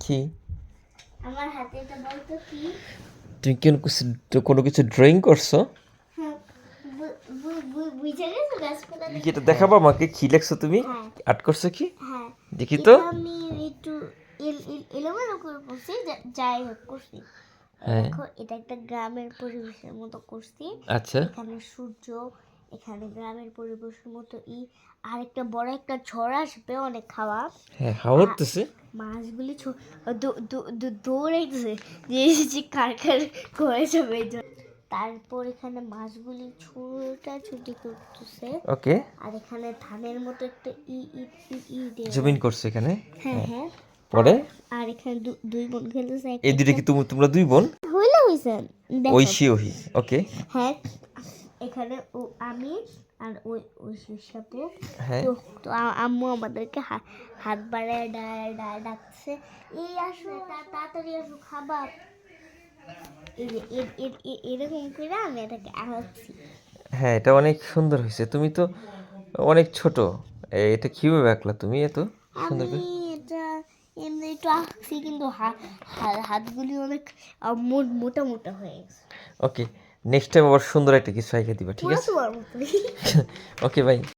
কি? আমার হাতে এটা বলতো কি? তুমি কি কিছু কোনো কিছু ড্রয়িং করছ? হ্যাঁ এটা দেখাবো আমাকে কি লেখছো তুমি? হ্যাঁ। আর্ট করছ কি? হ্যাঁ। দেখি তো। আমি একটু এল- এল- এলোমেলো করে করছি যাই হোক করছি। হ্যাঁ। এটা একটা গ্রামের পরিবেশের মতো করছি। আচ্ছা। এখানে সূর্য এখানে গ্রামের পরিবেশের মতো ই আর একটা বড় একটা ঝড় আসবে অনেক খাওয়া হ্যাঁ হাওয়া উঠতেছে। মাছগুলি ছো- দৌ- দৌ- দৌ- দৌড়াইতেছে। যে যে কার কার করে যাবে। তারপর এখানে মাছগুলি ছোটা ছুটি করতেছে। ওকে। আর এখানে ধানের মতো একটা ই ই ই। জুমিন করছ এখানে? হ্যাঁ হ্যাঁ। পরে? আর এখানে দুই বোন খেলতেছে। এই দুটো কি তুমি তোমরা দুই বোন? হইলে হইছে। দেখো। ঐশী ওহি ওকে। হ্যাঁ। এখানে ও আমি আর ওই ওই শিশাপু হ্যাঁ। তো তো আম্মু আমাদেরকে হাত বাড়ায় ডায় ডায় ডাকছে। এই আসো তাড়াতাড়ি আসো খাবার। এরকম করে আমি এটাকে হ্যাঁ এটা অনেক সুন্দর হয়েছে। তুমি তো অনেক ছোট। এটা কীভাবে আঁকলা তুমি এত সুন্দর করে? এটা এমনি একটু আঁকছি কিন্তু হাতগুলি অনেক মোটা মোটা হয়ে গেছে। ওকে। নেক্সট টাইম আবার সুন্দর একটা কিছু আইকে দিবা ঠিক আছে? Okay bye